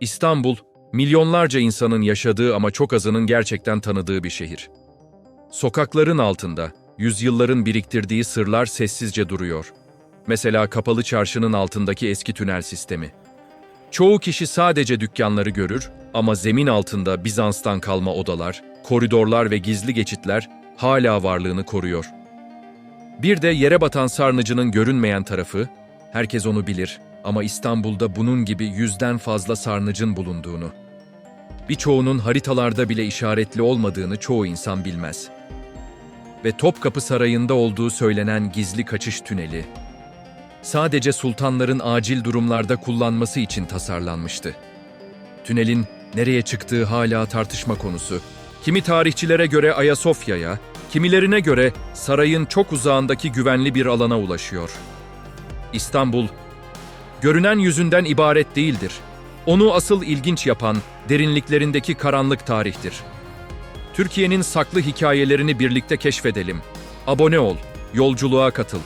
İstanbul, milyonlarca insanın yaşadığı ama çok azının gerçekten tanıdığı bir şehir. Sokakların altında, yüzyılların biriktirdiği sırlar sessizce duruyor. Mesela kapalı çarşının altındaki eski tünel sistemi. Çoğu kişi sadece dükkanları görür ama zemin altında Bizans'tan kalma odalar, koridorlar ve gizli geçitler hala varlığını koruyor. Bir de yere batan sarnıcının görünmeyen tarafı, herkes onu bilir ama İstanbul'da bunun gibi yüzden fazla sarnıcın bulunduğunu. Birçoğunun haritalarda bile işaretli olmadığını çoğu insan bilmez. Ve Topkapı Sarayı'nda olduğu söylenen gizli kaçış tüneli, sadece sultanların acil durumlarda kullanması için tasarlanmıştı. Tünelin nereye çıktığı hala tartışma konusu. Kimi tarihçilere göre Ayasofya'ya, kimilerine göre sarayın çok uzağındaki güvenli bir alana ulaşıyor. İstanbul, görünen yüzünden ibaret değildir. Onu asıl ilginç yapan derinliklerindeki karanlık tarihtir. Türkiye'nin saklı hikayelerini birlikte keşfedelim. Abone ol, yolculuğa katıl.